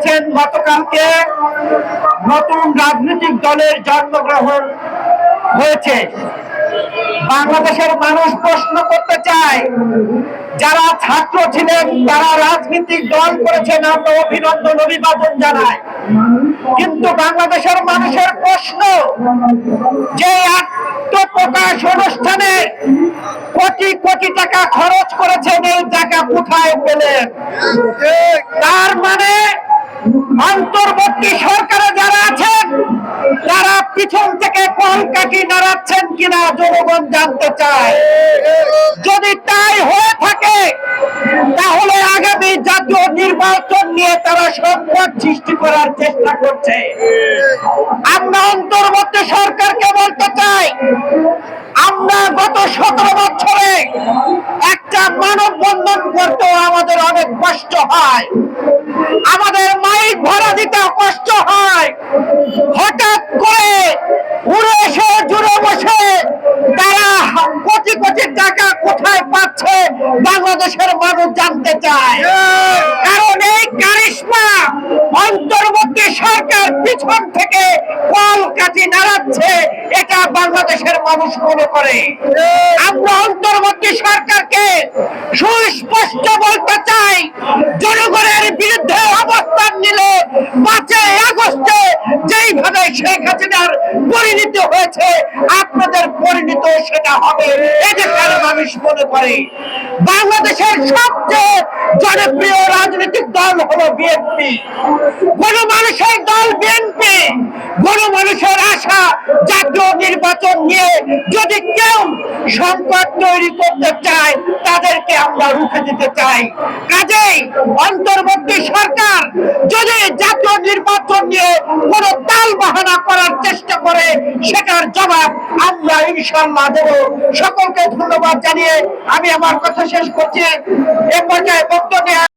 করেছেন গতকালকে নতুন রাজনৈতিক দলের জন্মগ্রহণ হয়েছে। বাংলাদেশের মানুষ প্রশ্ন করতে চায়, যারা ছাত্র ছিলেন, তারা রাজনৈতিক দল করেছেন, আমরা অভিনন্দন, অভিবাদন জানাই। কিন্তু বাংলাদেশের মানুষের প্রশ্ন যে আত্মপ্রকাশ অনুষ্ঠানে কোটি কোটি টাকা খরচ করেছেন এই টাকা কোথায় পেলেন তার মানে অন্তর্বর্তী সরকারে যারা আছেন, তারা পিছন থেকে কলকাঠি নাড়াচ্ছেন কিনা জনগণ জানতে চায়। যদি তাই হয়ে থাকে, তাহলে আগামী জাতীয় নির্বাচন নিয়ে তারা সংকট সৃষ্টি করার চেষ্টা করছে। আমরা অন্তর্বর্তী সরকারকে বলতে চাই, আমরা গত সতেরো বছরে একটা মানববন্ধন করতেও আমাদের অনেক কষ্ট হয়। বাংলাদেশের মানুষ জানতে চায়। কারণ এই কারিশমা অন্তর্বর্তী সরকার পিছন থেকে কল কাটি নাড়াচ্ছে এটা বাংলাদেশের মানুষ মনে করে। আমরা অন্তর্বর্তী সরকারকে সুস্পষ্ট বলতে চাই জনগণের বিরুদ্ধে অবস্থান নিলে পাঁচই আগস্টে যেইভাবে শেখ হাসিনার পরিণতি হয়েছে আপনাদের পরিণত সেটা হবে। মানুষ মনে করে। বাংলাদেশের সবচেয়ে জনপ্রিয় রাজনৈতিক দল হলো বিএনপি। গণমানুষের দল বিএনপি। গণমানুষের আশা জাতীয় নির্বাচন নিয়ে যদি কেউ সংকট তৈরি করতে চায়, তাদেরকে আমরা রুখে দিতে চাই। কাজেই অন্তর্বর্তী সরকার যদি জাতীয় নির্বাচন নিয়ে কোন তাল বাহানা করার চেষ্টা করে, সেটার জবাব আমরা ইনশাল্লাহ দেব। সকলকে ধন্যবাদ জানিয়ে আমি আমার কথা শেষ করছি। এ পর্যায়ে বক্তব্য